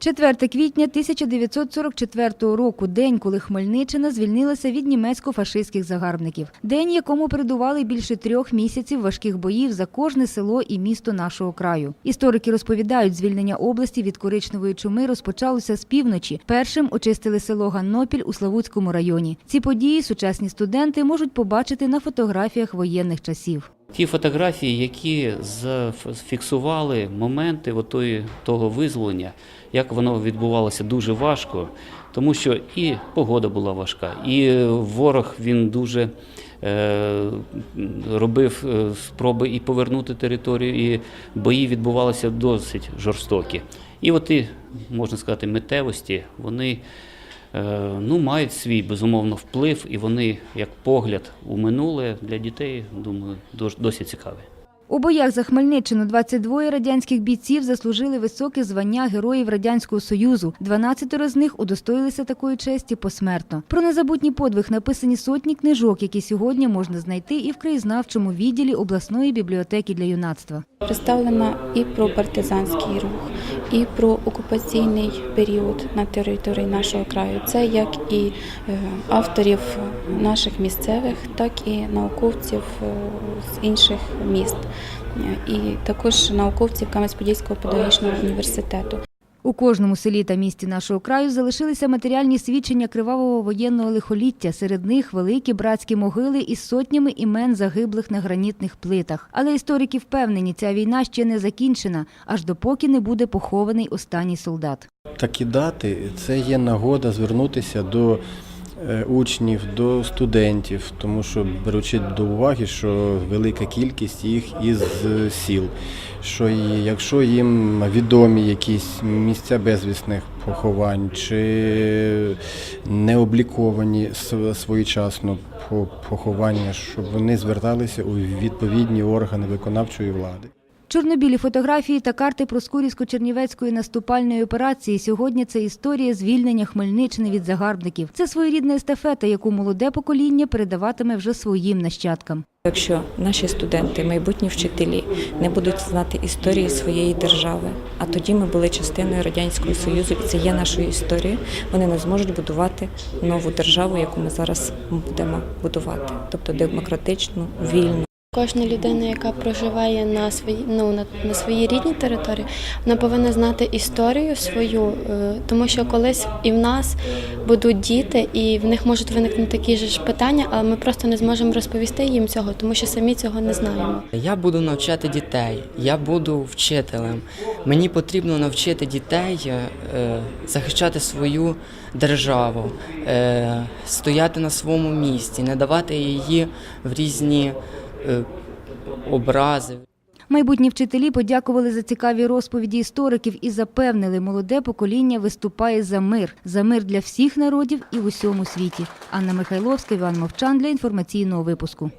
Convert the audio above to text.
4 квітня 1944 року – день, коли Хмельниччина звільнилася від німецько-фашистських загарбників. День, якому передували більше трьох місяців важких боїв за кожне село і місто нашого краю. Історики розповідають, звільнення області від коричневої чуми розпочалося з півночі. Першим очистили село Ганнопіль у Славутському районі. Ці події сучасні студенти можуть побачити на фотографіях воєнних часів. Ті фотографії, які зафіксували моменти отої, того визволення, як воно відбувалося дуже важко, тому що і погода була важка, і ворог він дуже е, робив е, спроби і повернути територію, і бої відбувалися досить жорстокі. І от ті, можна сказати, митевості, вони ну, мають свій безумовно вплив, і вони, як погляд у минуле для дітей, думаю, дос- досить цікаві. У боях за Хмельниччину 22 радянських бійців заслужили високе звання Героїв Радянського Союзу. 12 з них удостоїлися такої честі посмертно. Про незабутній подвиг написані сотні книжок, які сьогодні можна знайти і в краєзнавчому відділі обласної бібліотеки для юнацтва. Представлена і про партизанський рух, і про окупаційний період на території нашого краю. Це як і е, авторів наших місцевих, так і науковців е, з інших міст, і також науковців Кам'янець-Подільського педагогічного університету. У кожному селі та місті нашого краю залишилися матеріальні свідчення кривавого воєнного лихоліття. Серед них великі братські могили із сотнями імен загиблих на гранітних плитах. Але історики впевнені, ця війна ще не закінчена, аж допоки не буде похований останній солдат. Такі дати це є нагода звернутися до учнів, до студентів, тому що беручи до уваги, що велика кількість їх із е, сіл. Що якщо їм відомі якісь місця безвісних поховань чи не обліковані своєчасно поховання, щоб вони зверталися у відповідні органи виконавчої влади. Чорнобілі фотографії та карти Проскурівсько-Чернівецької наступальної операції сьогодні це історія звільнення Хмельниччини від загарбників. Це своєрідна естафета, яку молоде покоління передаватиме вже своїм нащадкам. Якщо наші студенти, майбутні вчителі, не будуть знати історії своєї держави, а тоді ми були частиною радянського союзу, і це є нашою історією. Вони не зможуть будувати нову державу, яку ми зараз будемо будувати, тобто демократичну, вільну. Кожна людина, яка проживає на своїй ну на, на своїй рідній території, вона повинна знати історію свою, е, тому що колись і в нас будуть діти, і в них можуть виникнути такі ж питання, але ми просто не зможемо розповісти їм цього, тому що самі цього не знаємо. Я буду навчати дітей, я буду вчителем. Мені потрібно навчити дітей е, е, захищати свою державу, стояти на своєму місці, не давати її в різні е, образи. Майбутні вчителі подякували за цікаві розповіді істориків і запевнили, молоде покоління виступає за мир, за мир для всіх народів і в усьому світі. Анна Михайловська, Іван Мовчан для інформаційного випуску.